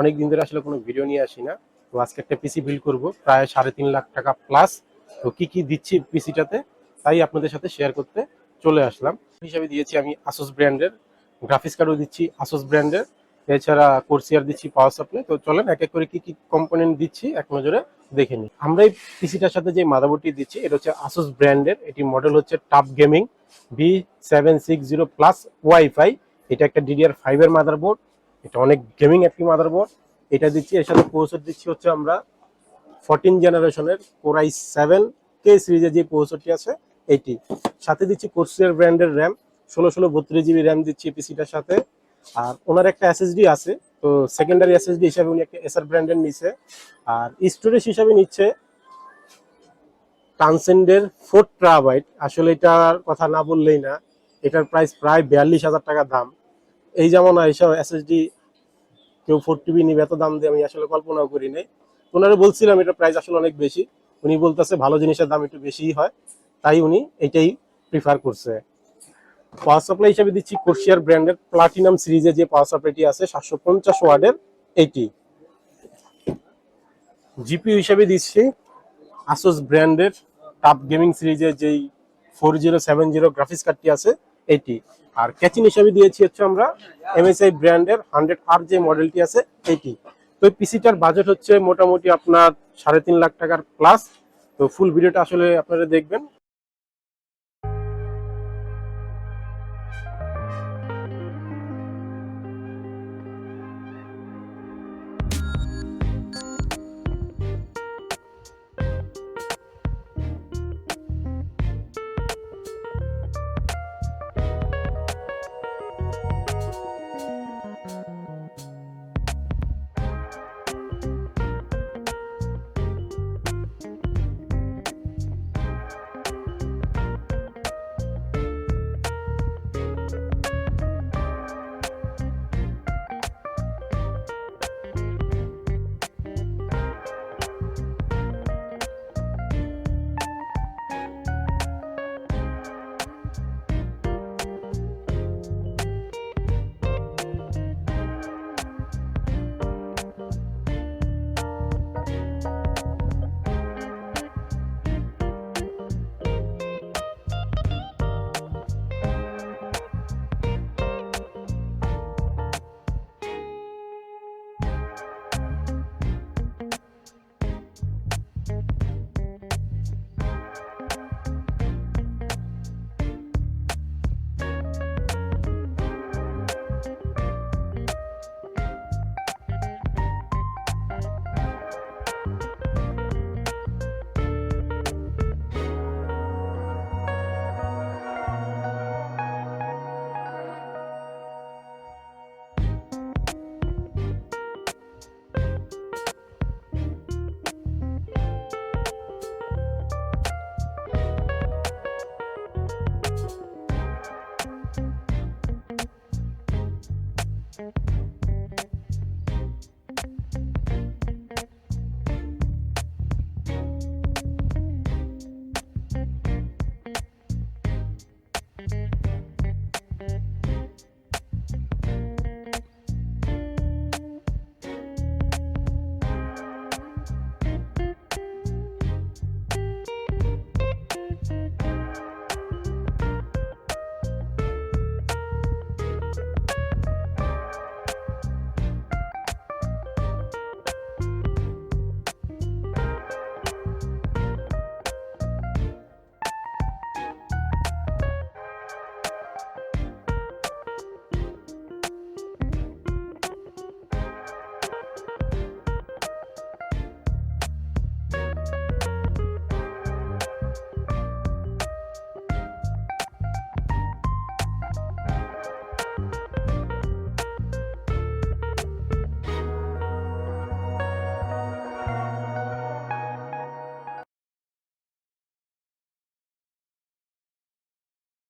অনেক দিন ধরে আসলে কোনো ভিডিও নিয়ে আসি না। তো আজকে একটা পিসি বিল করব, প্রায় সাড়ে তিন লাখ টাকা প্লাস তো কি কি দিচ্ছি পিসিটাতে তাই আপনাদের সাথে শেয়ার করতে চলে আসলাম। হিসাবে দিয়েছি আমি আসুস ব্র্যান্ডের গ্রাফিক্স কার্ডও দিচ্ছি আসুস ব্র্যান্ডের এছাড়া কোর্সিয়ার দিচ্ছি পাওয়ার সাপ্লাই তো চলেন, এক এক করে কি কি কম্পোনেন্ট দিচ্ছি, এক নজরে দেখে নিই। আমরা এই পিসিটার সাথে যে মাদাবোর্ডটি দিচ্ছি, এটা হচ্ছে আসুস ব্র্যান্ডের এটি মডেল হচ্ছে TUF gaming B seven six zero plus wifi এটা একটা ডিডিআর ফাইভের মাদারবোর্ড এটা অনেক গেমিং একটি মাদারবোর্ড। এটা দিচ্ছি, এর সাথে প্রসেসর দিচ্ছি হচ্ছে আমরা ফোরটিন জেনারেশনের কোরাই সেভেন কে সিরিজের যে প্রসেসরটি আছে এইটি সাথে দিচ্ছি কোর্সিয়ার ব্র্যান্ডের র্যাম ষোলো ষোলো বত্রিশ জিবি র্যাম দিচ্ছি পিসিটার সাথে। আর ওনার একটা এসএসডি আছে, তো সেকেন্ডারি এসএসডি হিসাবে উনি একটা এসআর ব্র্যান্ডের নিচ্ছে আর স্টোরেজ হিসাবে নিচ্ছে ট্রান্সেন্ডের ফোর ট্রাবাইট আসলে এটার কথা না বললেই না, এটার প্রাইস প্রায় বিয়াল্লিশ হাজার টাকা দাম। এই যেমন এইসব এসএসডি কেউ ফোর টিবি নিবে, এত দাম দিয়ে আমি আসলে কল্পনাও করি নাই। ওনারা বলছিলাম এটা প্রাইস আসলে অনেক বেশি। উনি বলতেছে ভালো জিনিসের দাম একটু বেশিই হয়। তাই উনি এটাই প্রিফার করছে। পাওয়ার সাপ্লাই হিসেবে দিচ্ছি কোর্সিয়ার ব্র্যান্ডের প্লাটিনাম সিরিজে যে পাওয়ার সাপ্লাইটি আছে, সাতশো পঞ্চাশ ওয়ার্ডের এইটি জিপিইউ হিসেবে দিচ্ছি আসুস ব্র্যান্ডের টাপ গেমিং সিরিজের যেই four zero seven zero graphics কার্ডটি আছে এটি। আর ক্যাচিং হিসাবে দিয়েছি হচ্ছে আমরা এমএসআই ব্র্যান্ডের হান্ড্রেড আর যে মডেলটি আছে এইটি তো এই পিসিটার বাজেট হচ্ছে মোটামুটি আপনার সাড়ে তিন লাখ টাকার প্লাস তো ফুল ভিডিওটা আসলে আপনারা দেখবেন।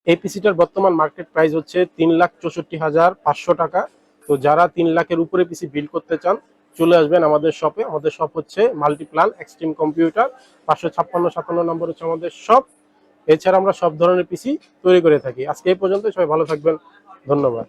এই পিসিটার বর্তমান মার্কেট প্রাইস হচ্ছে তিন লাখ চৌষট্টি হাজার পাঁচশো টাকা। তো যারা তিন লাখের উপরে পিসি বিল করতে চান, চলে আসবেন আমাদের শপে আমাদের শপ হচ্ছে মাল্টিপ্লান এক্সট্রিম কম্পিউটার পাঁচশো ছাপ্পান্ন সাতান্ন নম্বর হচ্ছে আমাদের শপ এছাড়া আমরা সব ধরনের পিসি তৈরি করে থাকি। আজকে এই পর্যন্ত সবাই ভালো থাকবেন। ধন্যবাদ।